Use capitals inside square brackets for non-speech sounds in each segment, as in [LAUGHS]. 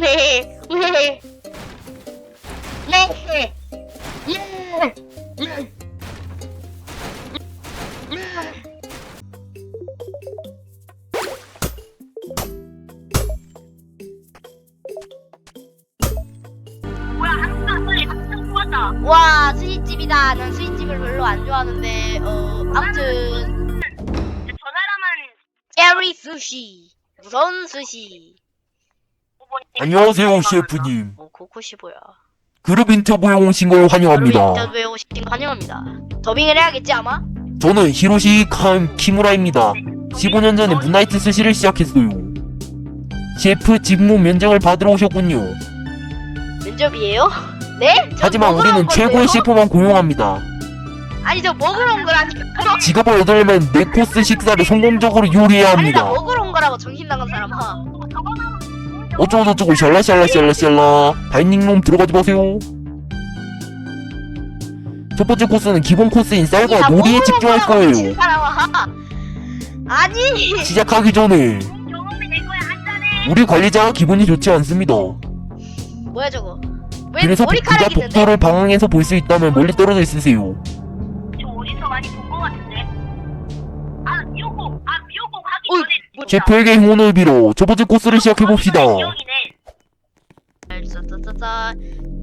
네, 네, 네, 네, 네. 뭐야 한국 빨리 한국 좋았다. 와 스시집이다. 난 스시집을 별로 안 좋아하는데 어 아무튼 저 사람은 깨리 스시 무서운 스시. 안녕하세요 셰프님 어 코코시보야. 그룹 인터뷰에 오신 걸 환영합니다 인터뷰에 오신 거 환영합니다. 더빙을 해야겠지 아마? 저는 히로시 칸 키무라입니다 15년 전에 문나이트 스시를 시작했어요 셰프 직무 면접을 받으러 오셨군요 면접이에요? 네? 저 하지만 먹으러 온 우리는 건데요? 최고의 셰프만 고용합니다 아니 저 먹으러 온 거라니까. 직업을 얻으려면 네코스 식사를 성공적으로 요리해야 아니 나 합니다 먹으러 온 거라고 정신 나간 사람아. 어쩌고저쩌고 샬라샬라샬라샬라 다이닝룸 들어가지 마세요 첫 번째 코스는 기본 코스인 쌀과 놀이에 집중할 거예요. [LAUGHS] 아니 시작하기 전에 경험이 내 거야 한 잔에. 우리 관리자가 기분이 좋지 않습니다 뭐야 저거? 왜 그래서 그가? 복도를 방황해서 볼 수 있다면 멀리 떨어져 있으세요. 뭐, 셰프에게 응원을 빌어 첫 번째 코스를 시작해 봅시다. 기억이네. 짜짜짜짜.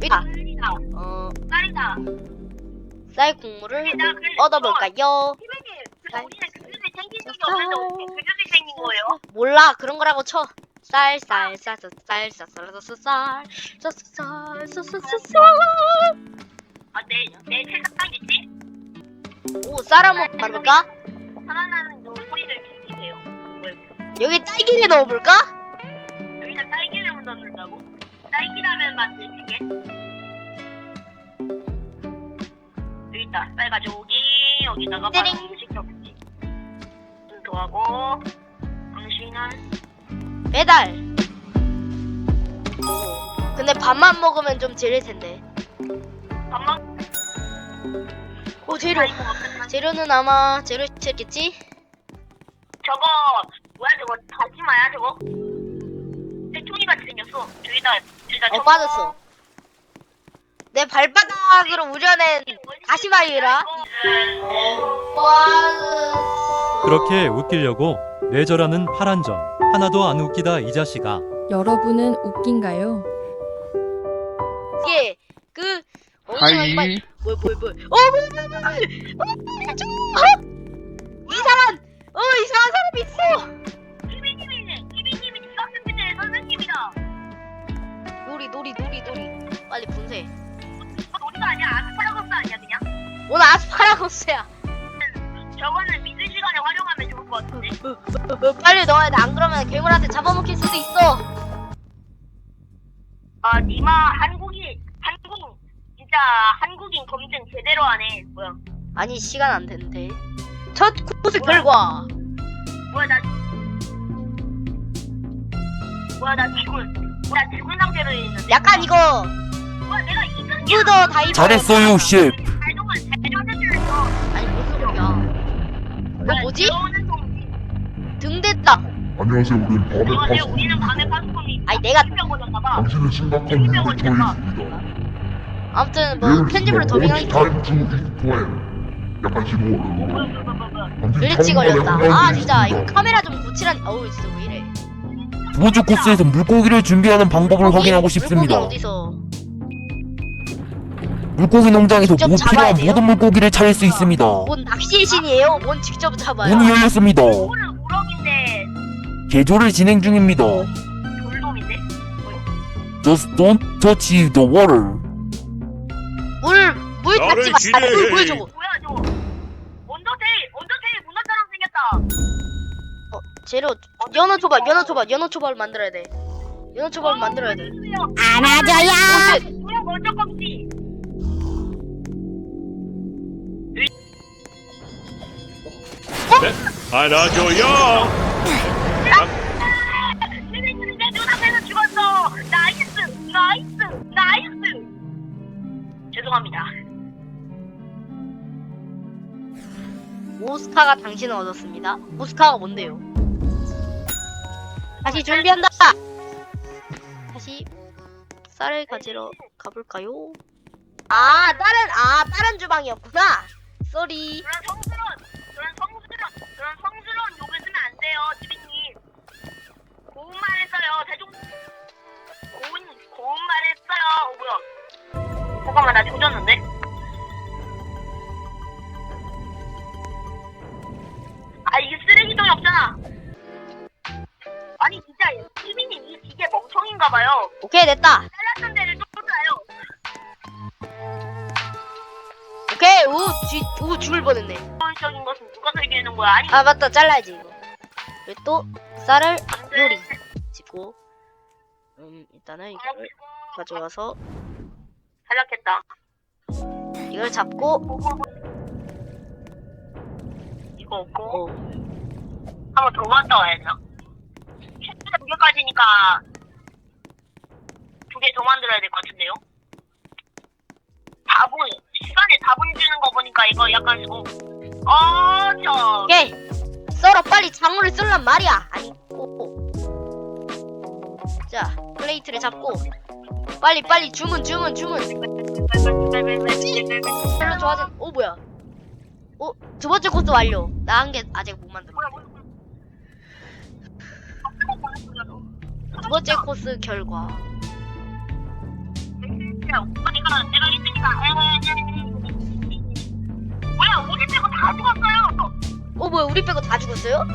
일단 쌀이다. 어 쌀이다. 쌀 국물을 근데 나 그- 얻어볼까요? 선생님, 그 우리는 그릇이 생긴 적이 없는데 어떻게 그릇이 생긴 거예요? 몰라 그런 거라고 쳐. 쌀 쌀 쌀 쌀 쌀 쌀 쌀 쌀 쌀 쌀 쌀 쌀 쌀 쌀 아, 내, 내 책상이지? 오 쌀 한번 바를까? 하나는. 여기 딸기를 넣어볼까? 여기다 딸기를 넣는다고? 딸기라면 만들게. 여기 있다. 쌀 가져오기. 여기다가 바로 띠링. 음식 접기. 순두하고 당신은 배달. 오. 근데 밥만 먹으면 좀 질릴 텐데. 밥만 오 재료. 다 이거 끝난 재료는 아마 재료 시켰겠지? 저거 뭐야 저거 다시마야 저거? 새총이 같이 생겼어. 저기다 저기다 어 빠졌어. 내 발바닥으로 우려낸. 빠졌어. 그렇게 웃기려고 뇌절하는 파란 점 하나도 안 웃기다 이 자식아 여러분은 웃긴가요? 이게 그 하이. 엉뚱한 뭘, 뭘, 뭘. 어, 뭘, 뭘, 뭘. 어, 저, 어? 어, 이상한 사람이 있어. 희비님이네. 희비님이 중학생 때 선생님이다. 놀이, 놀이, 놀이, 놀이. 빨리 분쇄. 어, 우리가 아니야 아스파라거스 아니야 그냥? 오늘 아스파라거스야. 저거는 미드 시간에 활용하면 좋을 것 같은데. 어, 빨리 넣어야 돼. 안 그러면 괴물한테 잡아먹힐 수도 있어. 아 니마 한국인 한국 진짜 한국인 검증 제대로 하네. 뭐야? 아니, 시간 안 된대. 첫 코스 결과. 뭐야 나 뭐야 나 죽은 뭐야 죽은 상태로 있는데. 약간 이거, 뭐야 내가 이승이야. 푸더 다이버. 잘했어요 셰프. 잘동안 잘정했어. 아니, 무슨 소리야. 이거 뭐지? 등등 됐다. 안녕하세요. 우리는 밤의 안녕하세요. 우리는 파수꾼이. 아니, 내가-. 당신은 심각한 위험에 처해 있습니다. 아무튼, 뭐, 편집으로 더빙하기. 투 익스플레인. 약간 글리치 처음에 걸렸다. 아, 진짜. 이거. 카메라 좀 고치란, 어우, 진짜 왜 이래. 두 번째 코스에서 물고기를 준비하는 방법을 물고기? 확인하고 물고기 싶습니다. 어디서? 물고기 농장에서 직접 잡아야 필요한 돼요? 모든 물고기를 찾을 수 있습니다. 뭔 낚시의 신이에요? 뭔 직접 잡아요? 문이 열렸습니다. 오늘 우럭인데 개조를 진행 중입니다. 돌돔인데? Just don't touch the water. 물, 물 닦지 마. 아니, 물. 뭐 재료, 연어 초밥, 연어 초밥, 연어 초밥을 만들어야 돼. 연어 초밥을 만들어야 돼. 안아줘요. 뭐야 먼저. 안아줘요. 내 눈앞에서 죽었어. 나이스 나이스 나이스. 죄송합니다. 오스카가 당신을 얻었습니다. 오스카가 뭔데요? 다시 준비한다. 다시 쌀을 가지러 가볼까요? 아 다른 아 다른 주방이었구나. 쏘리. 그런 성스러운 그런 성스러운 그런 성스러운 욕을 쓰면 안 돼요, 지빈님. 고운 말 했어요. 대중 고운 고운 말 했어요. 어, 뭐야? 잠깐만 나 조졌는데. 멍청인가봐요. 오케이 됐다. 잘랐던 데를 또 쏟아요. 오케이 우쥐우 죽을 뻔했네. 기본적인 것은 누가 설계하는 거야? 아니 아 맞다 잘라야지 이거. 그리고 또 쌀을 안 돼. 요리 짚고 음 일단은 이거를 가져와서 탈락했다. 이걸 잡고 이거 없고 어 한번 더 갔다 와야죠. 최대 두 개까지니까 두 개 더 만들어야 될 것 같은데요? 4분 시간에 4분 주는 거 보니까 이거 약간 어, 어, 저. 오케이. 썰어 빨리 장어를 썰란 말이야. 아니 오. 자 플레이트를 잡고. 빨리 빨리 주문 주문 주문. 별로 좋아진 오 뭐야? 오 두 번째 코스 완료. 나 한 개 아직 못 만들어. 두 번째 코스 결과 어디가 내가 있으니까 뭐야 우리 빼고 다 죽었어요. 오 뭐야 우리 빼고 다 죽었어요?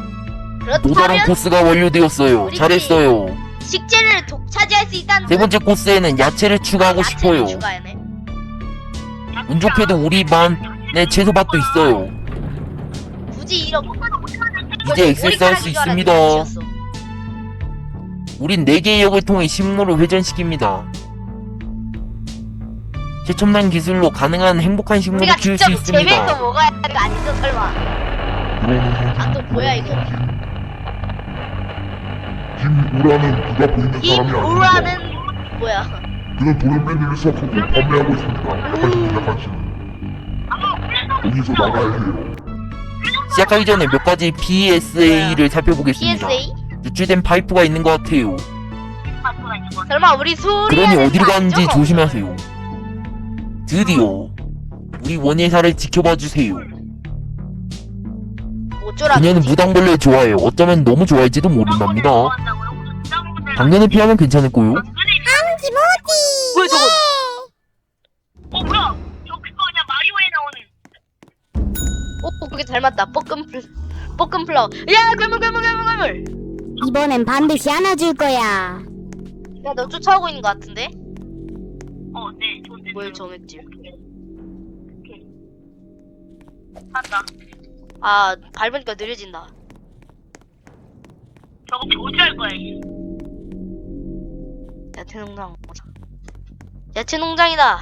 또 다른 그렇다면 코스가 완료되었어요. 우리 잘했어요. 식재를 독 차지할 수 있다는 세 번째 코스에는 야채를 추가하고 야채를 싶어요. 추가하네. 운 좋게도 우리 반에 채소밭도 있어요. 굳이 이렇게 이제 엑세스 할 수 있습니다. 우린 4개의 역을 통해 식물을 회전시킵니다. 최첨단 기술로 가능한 행복한 식물을 우리가 키울 직접 수 재배해서 있습니다. 먹어야 하는 거 아니죠 설마 아 또 뭐야 이거 김우라는 누가 보이는 이 사람이 아닙니다. 오라는 뭐야 그는 맨날 수확하고 판매하고 있습니다. 약간 신 약간 신. 여기서 나가야 해요. 시작하기 전에 몇 가지 PSA를 살펴보겠습니다. PSA? 유출된 파이프가 있는 것 같아요. 설마 우리 소리 그러니 어디로 가는지 조심하세요. 드디어 우리 원예사를 지켜봐 주세요. 어쩌라 그녀는 무당벌레 좋아해요. 어쩌면 너무 좋아할지도 모른답니다. 당근을 피하면 괜찮을 거요. 뭐야 저거 어 뭐야? 저 그거 그냥 마리오에 나오는 오 그게 잘 맞다 볶음 플 볶음 플라워 야 괴물 괴물 괴물 괴물 이번엔 반드시 안아줄 거야. 야너 쫓아오고 있는 거 같은데 어, 네. 뭘 정했지 한다. 아 밟으니까 느려진다 저거 교주할 거야. 야채 농장 야채 농장이다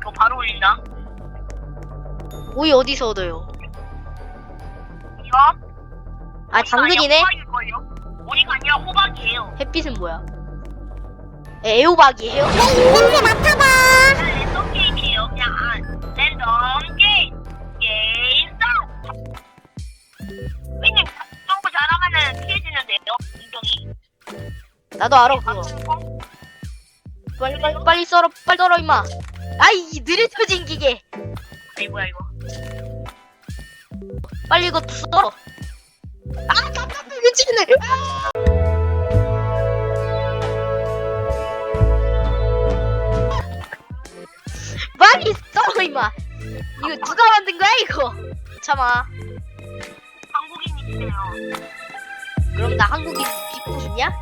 이거 바로 올린다. 오이 어디서 얻어요 이거? 아 당근이네 호박일걸요? 오이가 아니라 호박이에요. 햇빛은 뭐야 애호박이에요? 냄새 맡아 나도 알아. 그거. 빨리 빨리 빨리 썰어 빨리 썰어 임마. 아이 느릿해진 기계. 아이 뭐야 이거. 빨리 이거 썰어. 아 깜짝이야 미치겠네 빨리 썰어 임마. 이거 누가 만든 거야 이거? 참아. 한국인이시네요. 그럼 나 한국인 싶냐?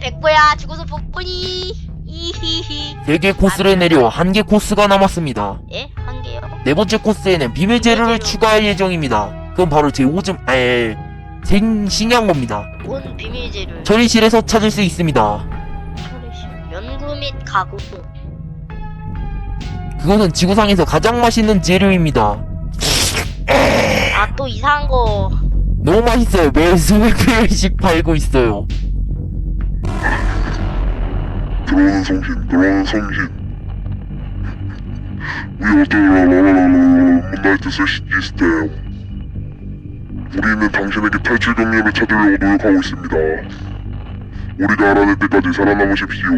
백보야 죽어서 복분이. 이히히. 4개 코스를 내려 1개 코스가 남았습니다. 예, 한 개요. 네 번째 코스에는 비밀 재료를 추가할 예정입니다. 그건 바로 제 오줌 에 생식한 겁니다. 뭔 비밀 재료? 처리실에서 찾을 수 있습니다. 처리실. 연구 및 가공. 그것은 지구상에서 가장 맛있는 재료입니다. 아 또 이상한 거. 너무 맛있어요. 매일 수백 개씩 팔고 있어요. 들어오는 성신, 들어오는 성신. We are the Moonlight System. 우리는 당신에게 탈출 경로를 찾으려고 노력하고 있습니다. 우리가 알아낼 때까지 살아남으십시오.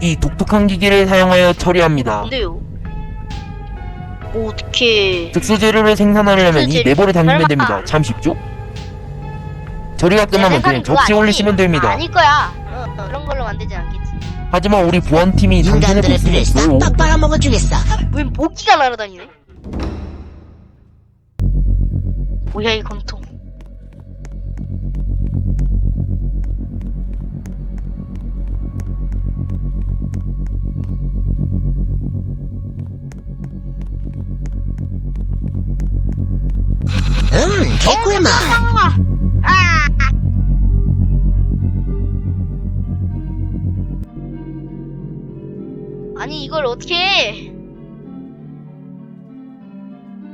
이 독특한 기기를 사용하여 처리합니다. 근데요. 뭐 어떻게? 특수 재료를 생산하려면 이 특수 재료. 네버를 당기면 설마. 됩니다. 참 쉽죠? 처리가 끝나면 그냥 접시 올리시면 됩니다. 아닐 거야. 어, 어, 그런 걸로 만들진 않겠지. 하지만 우리 보안팀이 당신을 볼 수는 있어요. 왜 모기가 날아다니네? 뭐야 이 검통? 개꿀맛. 아니 이걸 어떻게 해?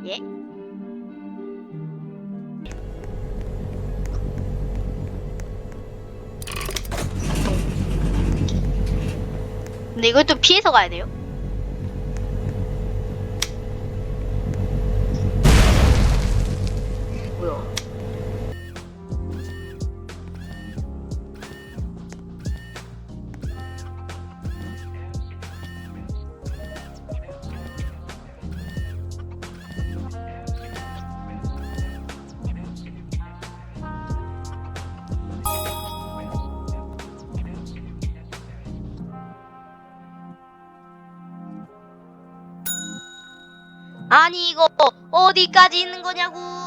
예? 근데 이걸 또 피해서 가야 돼요? 아니 이거 어디까지 있는 거냐고